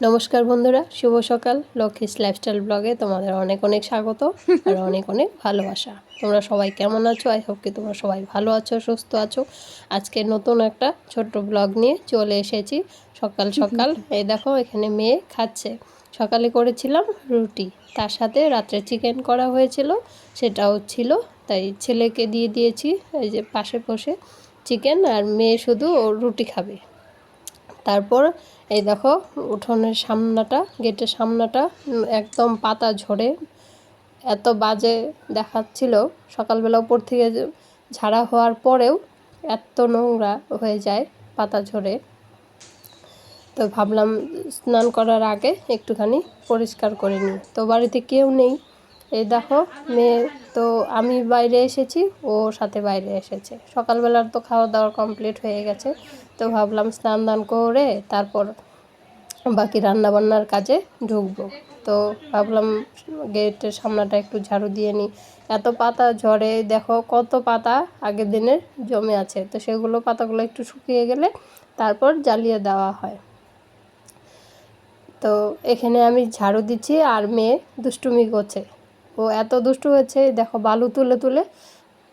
নমস্কার বন্ধুরা শুভ সকাল। লক্ষ্মীস লাইফস্টাইল ব্লগে তোমাদের অনেক অনেক স্বাগত আর অনেক অনেক ভালোবাসা। তোমরা সবাই কেমন আছো? আই হোপ কি তোমরা সবাই ভালো আছো সুস্থ আছো। আজকে নতুন একটা ছোট্ট ব্লগ নিয়ে চলে এসেছি সকাল সকাল। এই দেখো এখানে মেয়ে খাচ্ছে। সকালে করেছিলাম রুটি তার সাথে রাত্রে চিকেন করা হয়েছিল সেটাও ছিল। তাই ছেলেকে দিয়ে দিয়েছি এই যে পাশে বসে চিকেন আর মেয়ে শুধু ও রুটি খাবে। তারপর এই দেখো, উঠোনের সামনাটা, গেটের সামনাটা একদম পাতা ঝরে এত বাজে দেখাচ্ছিল। সকালবেলা উপর থেকে ঝাড়া হওয়ার পরেও এত নোংরা হয়ে যায় পাতা ঝরে। তো ভাবলাম স্নান করার আগে একটুখানি পরিষ্কার করে নিই। তো বাড়িতে কেউ নেই। এই দেখো, মেয়ে তো আমি বাইরে এসেছি, ও সাথে বাইরে এসেছে। সকালবেলার তো খাওয়া দাওয়া কমপ্লিট হয়ে গেছে। তো ভাবলাম স্নান দান করে তারপর বাকি রান্না বান্নার কাজে ঢুকবো। তো ভাবলাম গেটের সামনাটা একটু ঝাড়ু দিয়ে নিই। এত পাতা ঝরে, দেখো কত পাতা আগের দিনের জমে আছে। তো সেগুলো পাতাগুলো একটু শুকিয়ে গেলে তারপর জ্বালিয়ে দেওয়া হয়। তো এখানে আমি ঝাড়ু দিচ্ছি আর মেয়ে দুষ্টুমি করছে। ও এত দুষ্টু হয়েছে দেখো বালু তুলে তুলে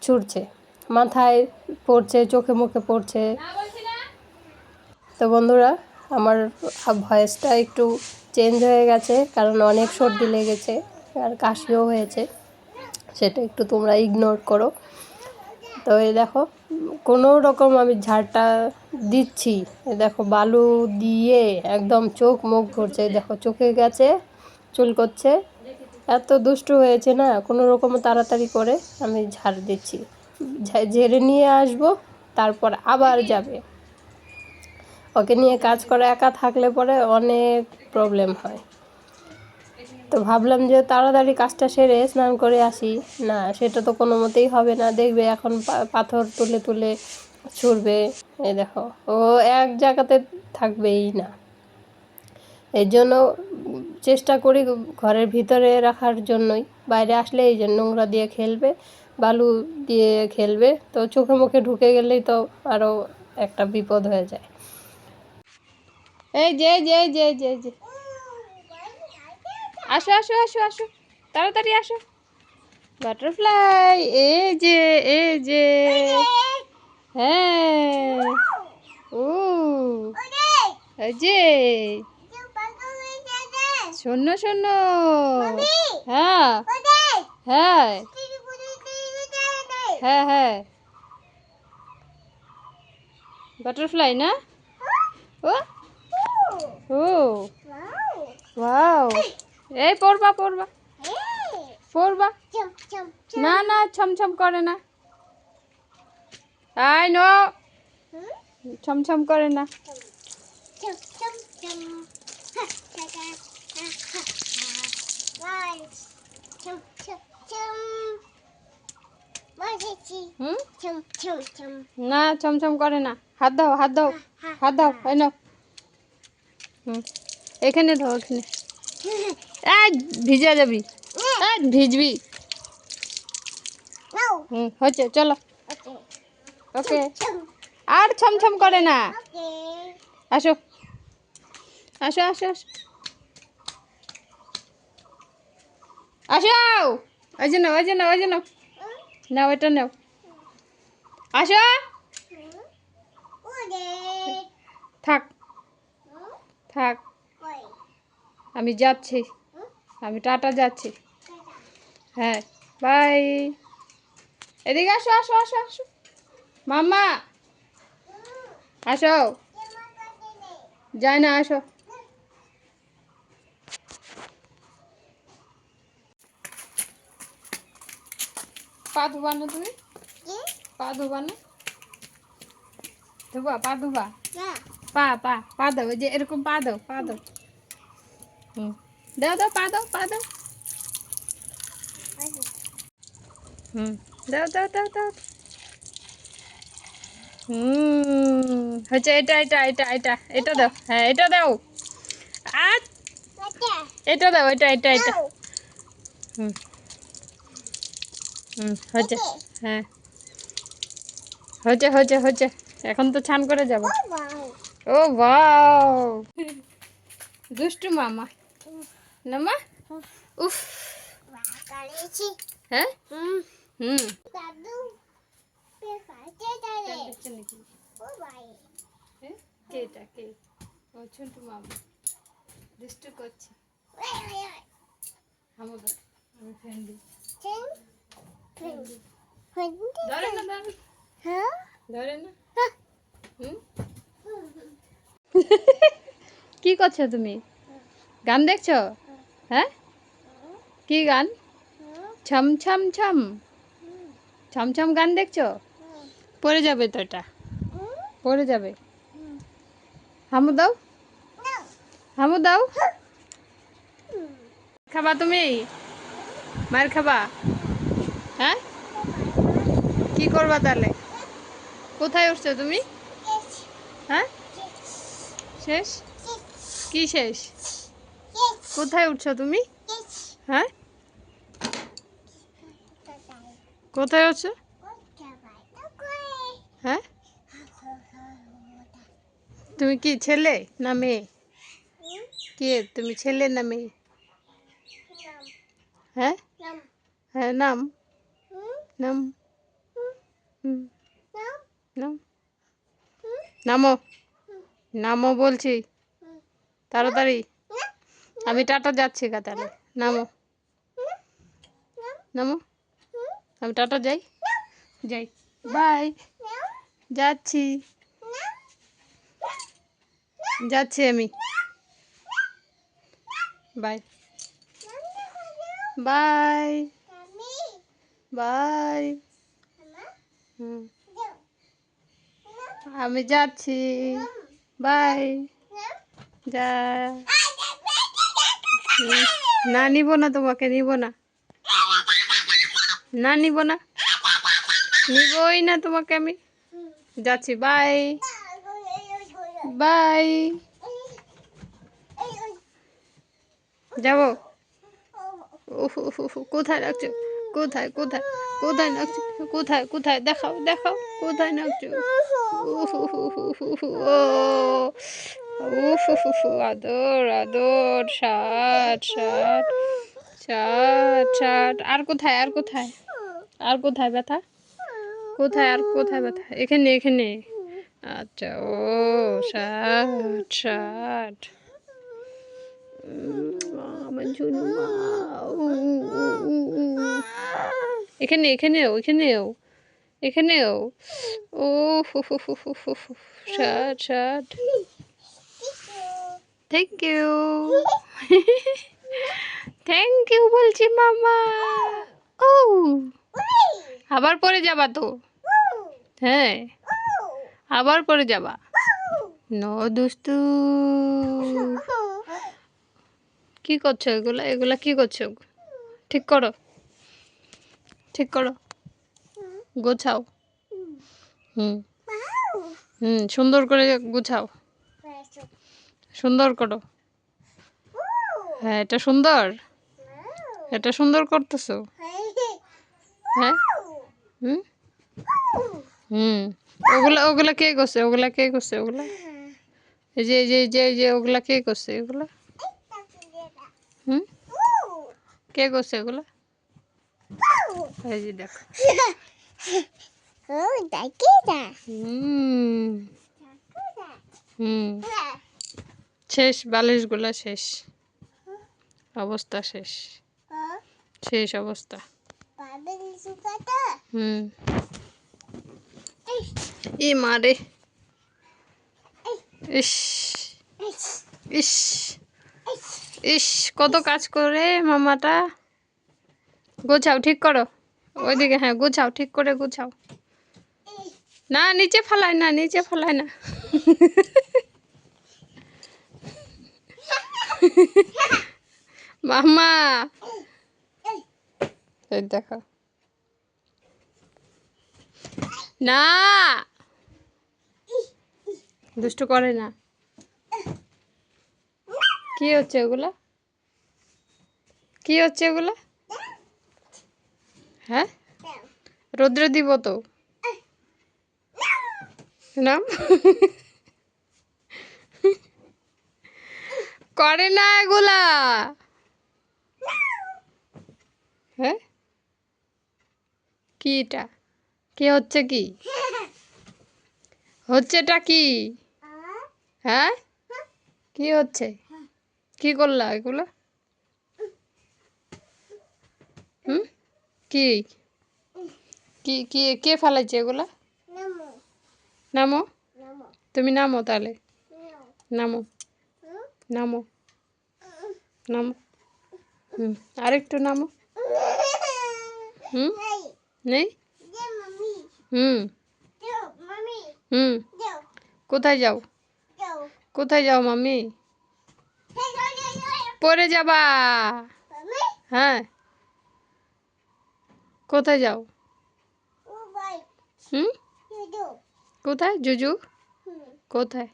ছুটছে। মাথায় পড়ছে, চোখে মুখে পড়ছে। তো বন্ধুরা, আমার ভয়েসটা একটু চেঞ্জ হয়ে গেছে, কারণ অনেক সর্দি লেগেছে আর কাশিও হয়েছে। সেটা একটু তোমরা ইগনোর করো। তো এই দেখো, কোনো রকম আমি ঝাড়টা দিচ্ছি। দেখো, বালু দিয়ে একদম চোখ মুখ ঘুরছে। দেখো, চোখে গেছে, চুল করছে। এত দুষ্টু হয়েছে না, কোনো রকম তাড়াতাড়ি করে আমি ঝাড় দিচ্ছি। ঝেড়ে নিয়ে আসব, তারপর আবার যাবে। ওকে নিয়ে কাজ করা একা থাকলে পরে অনেক প্রবলেম হয়। তো ভাবলাম যে তাড়াতাড়ি কাজটা সেরে স্নান করে আসি। না, সেটা তো কোনো মতেই হবে না। দেখবে এখন পাথর তুলে তুলে ছুড়বে। এ দেখো, ও এক জায়গাতে থাকবেই না। এই জন্য চেষ্টা করি ঘরের ভিতরে রাখার জন্যই। বাইরে আসলে এই যে নোংরা দিয়ে খেলবে, বালু দিয়ে খেলবে, তো চোখে মুখে ঢুকে গেলেই তো আরও একটা বিপদ হয়ে যায়। এই যে যে যে যে যে। আসো আসো আসো আসো। তাড়াতাড়ি আসো। বাটারফ্লাই এই যে এই যে। হ্যাঁ। ও যে। শোনো শোনো হ্যাঁ। হ্যাঁ। হ্যাঁ হ্যাঁ। বাটারফ্লাই না? ও। ও ওয়াও এই পড়বা পড়বা পড়বা না না ছমছম করে না আই নো ছমছম করে না না ছমছম করে না হাত দাও হাত দাও হাত দাও এই নাও এখানে দাও এখানে ভিজে যাবি। ভিজবি। হুম, হচ্ছে, চলো। ওকে। আর ছমছম করে না। আসো। আসো আসো আসো। আসো। ওই যে নাও, ওই যে নাও, ওই যে নাও। নাও, এটা নাও। আসো। থাক। থাক। আমি যাচ্ছি। আমি টাটা যাচ্ছি। হ্যাঁ বাই। এদিকে আসো আসো আসো আসো। মাম্মা আসো। যাই না আসো। পা ধোবা না তুমি? পা ধোবা না? ধোবা পা ধোবা। পা পা পা দাও যে এরকম পা দাও পা দাও। হুম দাও দাও পা দাও পা দাও। হুম। দাও দাও দাও দাও। হুম। হচ্ছে এটা এটা এটা এটা এটা দাও। হ্যাঁ এটা দাও। আর? এটা দাও এটা এটা এটা। হুম। হুম হচ্ছে হ্যাঁ। হচ্ছে হচ্ছে হচ্ছে। এখন তো ছান করে যাব। ও বাও দুষ্টু মামা। না মা উফ। হ্যাঁ? হুম। হ্যাঁ কে ও ছোট্ট মামা দুষ্টু করছে আমাদের আমি ফ্রেন্ড ফ্রেন্ড ধরে না, ধরে। হ্যাঁ ধরে না। হুম। কি করছ তুমি? গান দেখছ? হ্যাঁ? কি গান? ছম ছম ছম। ছম ছম গান দেখছ? পড়ে যাবে তো এটা। পড়ে যাবে। হামু দাও। হামু দাও। খাবা তুমি? মার খাবা? হ্যাঁ? কি করবা তাহলে? কোথায় উঠছো তুমি? হ্যাঁ? শেষ? কি শেষ? কোথায় উঠছো তুমি? হ্যাঁ? কোথায় উঠছো হ্যাঁ? তুমি কি ছেলে না মেয়ে? কে তুমি ছেলে না মেয়ে? হ্যাঁ? হ্যাঁ নাম? নাম? নাম? নামো। নামো বলছি। তাড়াতাড়ি। আমি টাটা যাচ্ছি গা তাহলে। নামো। নামো। আমি টাটা যাই। যাই। বাই। যাচ্ছি। যাচ্ছি আমি। বাই। বাই। বাই। হুম। আমি যাচ্ছি। বাই। যা। না, নিব না তোমাকে, নিব না। না, নিব না। নিবই না তোমাকে আমি। যাচ্ছি, বাই। বাই। যাব। কোথায় রাখছো? কোথায় কোথায়? কোথায় রাখছো কোথায় কোথায়? দেখাও দেখাও। কোথায় উফ, আদর আদর। ষাট ষাট ষাট ষাট আর কোথায় আর কোথায়? আর কোথায় ব্যথা? কোথায় আর কোথায় ব্যথা? এখানে এখানে। আচ্ছা ও ষাট ষাট আমার ঝুনু মা। এখানে এখানেও এখানেও এখানেও ও। ষাট ষাট থ্যাংক ইউ থ্যাংক ইউ বলছি, মামা। ও। আবার পরে যাবা তো। হ্যাঁ। আবার পরে যাবা। নো দুস্তু কি করছ এগুলা? এগুলা কি করছ? ঠিক করো। ঠিক করো। গোছাও। হুম। হুম, সুন্দর করে গুছাও। সুন্দর করো। হ্যাঁ এটা সুন্দর। এটা সুন্দর করতেছো? হ্যাঁ? হুম? হুম। ওগুলা ওগুলা কে করছে ওগুলা কে করছে ওগুলা? এই যে যে যে যে, ওগুলা কে করছে এগুলা? হুম? কে করছে এগুলা এই যে দেখো হুম। হুম। শেষ বালিশগুলা শেষ। অবস্থা শেষ। শেষ অবস্থা। হুম। ই মারে ইস। ইস। ইস কত কাজ করে মামাটা? গোছাও, ঠিক করো। ওইদিকে হ্যাঁ গোছাও, ঠিক করে গোছাও। না, নিচে ফেলায় না, নিচে ফেলায় না। মামা এই দেখো। না। দুষ্টু করে না। কি হচ্ছে ওগুলা? কি হচ্ছে ওগুলা? হ্যাঁ? রৌদ্রে দিব তো। নাম করে না এগুলা। হ্যাঁ? কি এটা? কি হচ্ছে কি? হচ্ছেটা কি? হ্যাঁ? কি হচ্ছে? কি করলা এগুলো হুম কি? কি কি কে ফালাইছে এগুলা? নামো। তুমি নামো তাহলে। নামো? নামো। নামো। হুম আরেকটু নামো। হুম? নেই? হুম। হুম। কোথায় যাও? কোথায় যাও মাম্মি. পরে যাবা। হ্যাঁ। কোথায় যাও? হুম? কোথায়? জুজু. কোথায়?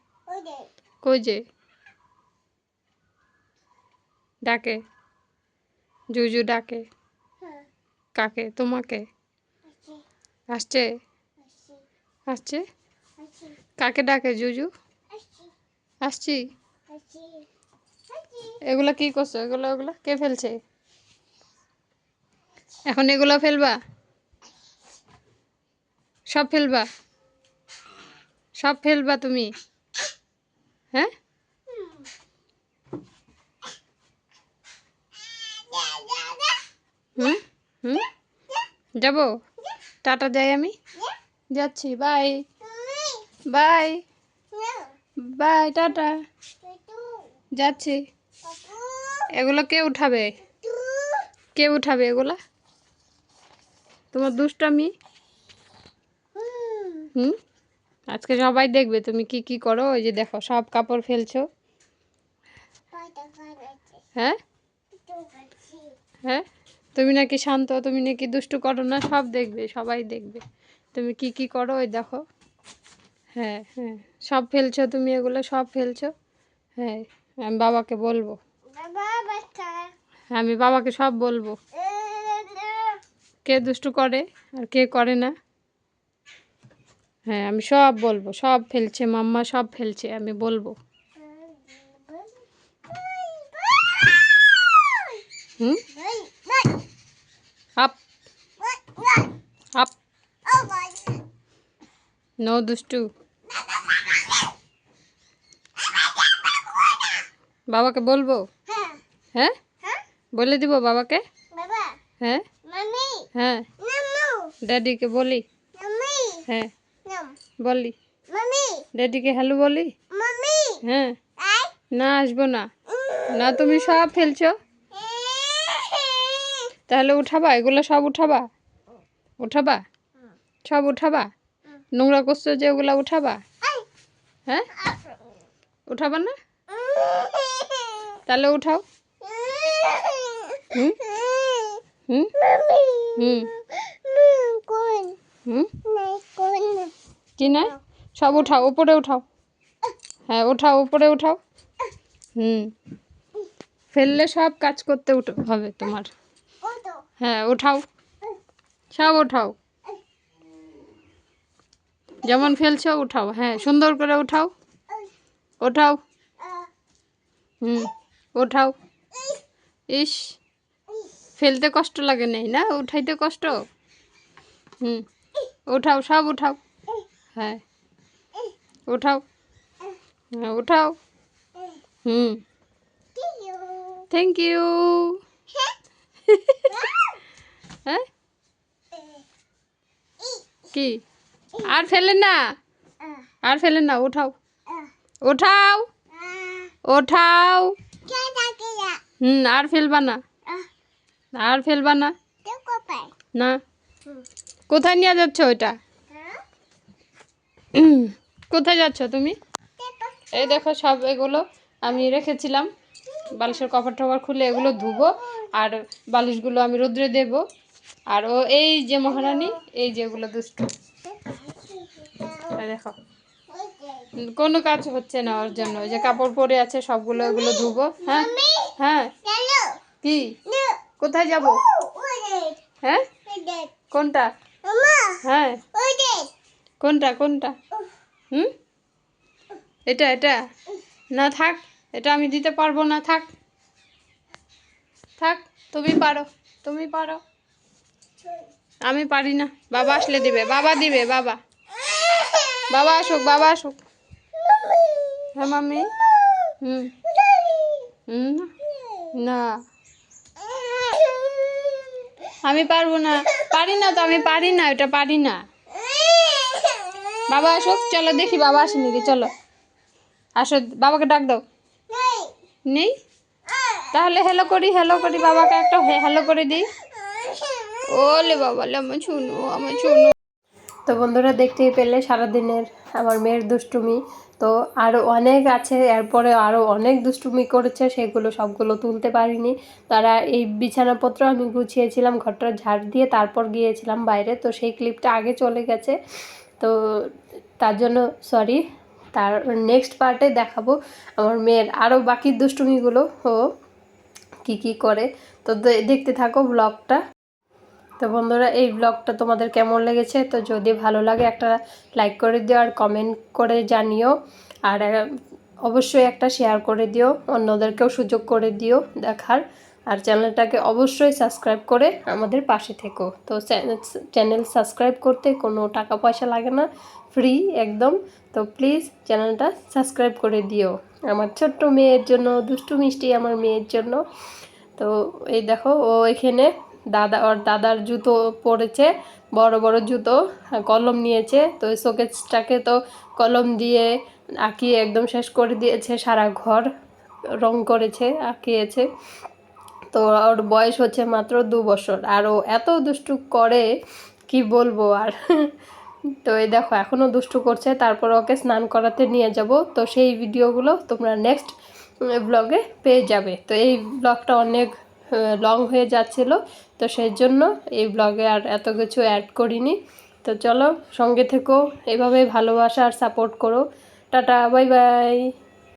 কই যে? ডাকে। জুজু ডাকে। কাকে? তোমাকে? আসছে। আসছে? কাকে ডাকে জুজু? আসছি. এগুলা কি করছ? এগুলো এগুলো কে ফেলছে? এখন এগুলো ফেলবা? সব ফেলবা? সব ফেলবা তুমি? হ্যাঁ? হুম? হুম? যাব? টাটা যাই আমি? যাচ্ছি, বাই। বাই। By, tata. যাচ্ছি। এগুলো কে উঠাবে? কে উঠাবে এগুলা? তোমার দুষ্টামি. হুম। আজকে সবাই দেখবে তুমি কি কি করো? ওই যে দেখো সব কাপড় ফেলছো. হ্যাঁ. হ্যাঁ? তুমি নাকি শান্ত তুমি নাকি দুষ্টু করো না? সব দেখবে সবাই দেখবে। তুমি কি কি করো? ওই দেখো। হ্যাঁ হ্যাঁ। সব ফেলছো তুমি এগুলো? সব ফেলছো? হ্যাঁ আমি বাবাকে বলব. আমি বাবাকে সব বলব। কে দুষ্টু করে আর কে করে না? হ্যাঁ আমি সব বলব সব ফেলছে মাম্মা সব ফেলছে আমি বলব। হুম? Up up. নো দুষ্টু। বাবাকে বলব? হ্যাঁ। বলে দিব বাবাকে? হ্যাঁ? হ্যাঁ। ড্যাডিকে বলি। হ্যাঁ। বলি। ড্যাডিকে হ্যালো বলি। হ্যাঁ। না আসব না। না তুমি সব ফেলছো। তাহলে উঠাবা এগুলো সব উঠাবা। উঠাবা? সব উঠাবা? নোংরা করছ যে ওগুলা উঠাবা? হ্যাঁ? উঠাবা না? তাহলে উঠাও। হুম? হুম? হুম। কি নাই? সব উঠাও, উপরে উঠাও। হ্যাঁ উঠাও, উপরে উঠাও। হুম। ফেললে সব কাজ করতে হবে তোমার। হ্যাঁ উঠাও। সব উঠাও। যেমন ফেলছো, উঠাও। হ্যাঁ সুন্দর করে উঠাও। ওঠাও হুম ওঠাও ইস। ফেলতে কষ্ট লাগে নেই, না? উঠাইতে কষ্ট? হুম। উঠাও, সব উঠাও। হ্যাঁ। উঠাও। হ্যাঁ উঠাও। হুম। থ্যাংক ইউ হ্যাঁ? কি? আর ফেলে না? আর ফেলে না, উঠাও। উঠাও। ওঠাও হুম, আর ফেলবা না। আর ফেলবা না? না? কোথায় নিয়ে যাচ্ছ ওইটা? কোথায় যাচ্ছ তুমি? এই দেখো সব এগুলো আমি রেখেছিলাম। বালিশের কভার টভার খুলে এগুলো ধুবো, আর বালিশগুলো আমি রোদ্রে দেব। আর ও এই যে মহারানী, এই যে এগুলো দুষ্টু। দেখো। কোনো কাজ হচ্ছে না ওর জন্য। ওই যে কাপড় পরে আছে, সবগুলো এগুলো ধুবো। হ্যাঁ? হ্যাঁ? কি? কোথায় যাব? হ্যাঁ? কোনটা? হ্যাঁ। কোনটা কোনটা? হুম? এটা এটা? না থাক। এটা আমি দিতে পারব না থাক। থাক তুমি পারো তুমি পারো। আমি পারি না। বাবা আসলে দিবে বাবা দিবে বাবা। বাবা আসুক বাবা আসুক। হ্যাঁ মাম্মি। হুম। হুম না। আমি পারব না। পারি না তো, আমি পারি না, এটা পারি না। বাবা আসুক, চলো দেখি বাবা আসে নাকি চলো। আসো, বাবাকে ডাক দাও। নেই? তাহলে হ্যালো করি হ্যালো করি, বাবাকে একটা হ্যালো করে দিই। ওলে বাবা আমার শুনু আমার শুনু তো বন্ধুরা দেখতেই পেলে, সারাদিনের আমার মেয়ের দুষ্টুমি। তো আরও অনেক আছে, এরপরে আরও অনেক দুষ্টুমি করেছে, সেগুলো সবগুলো তুলতে পারিনি। তারা এই বিছানাপত্র আমি গুছিয়েছিলাম, ঘরটা ঝাড় দিয়ে তারপর গিয়েছিলাম বাইরে, তো সেই ক্লিপটা আগে চলে গেছে। তো তার জন্য, সরি, তার নেক্সট পার্টে দেখাবো আমার মেয়ের আরও বাকি দুষ্টুমিগুলো, ও কী কী করে। তো দেখতে থাকো ব্লগটা তো বন্ধুরা, এই ব্লগটা তোমাদের কেমন লেগেছে? তো যদি ভালো লাগে, একটা লাইক করে দিও আর কমেন্ট করে জানিও। আর অবশ্যই একটা শেয়ার করে দিও, অন্যদেরকেও সুযোগ করে দিও দেখার। আর চ্যানেলটাকে অবশ্যই সাবস্ক্রাইব করে আমাদের পাশে থেকো। তো চ্যানেল সাবস্ক্রাইব করতে কোনো টাকা পয়সা লাগে না ফ্রি একদম। তো প্লিজ চ্যানেলটা সাবস্ক্রাইব করে দিও। আমার ছোট্ট মেয়ের জন্য, দুষ্টু মিষ্টি আমার মেয়ের জন্য। তো এই দেখো, ও এখানে দাদা ওর দাদার জুতো পরেছে, বড় বড় জুতো, কলম নিয়েছে, তো শোকেসটাকে তো কলম দিয়ে আঁকিয়ে একদম শেষ করে দিয়েছে, সারা ঘর রং করেছে, আঁকিয়েছে। তো ওর বয়স হচ্ছে মাত্র দু বছর, আর ও এত দুষ্টু করে, কি বলব আর? তো এই দেখো এখনও দুষ্টু করছে, তারপর ওকে স্নান করাতে নিয়ে যাব। তো সেই ভিডিওগুলো তোমরা নেক্সট ব্লগে পেয়ে যাবে। তো এই ব্লগটা অনেক লং হয়ে যাচ্ছিল। তো সেই জন্য এই ব্লগে আর এত কিছু অ্যাড করিনি। তো চলো সঙ্গে থেকো এভাবে ভালোবাসা আর সাপোর্ট করো। Tata bye bye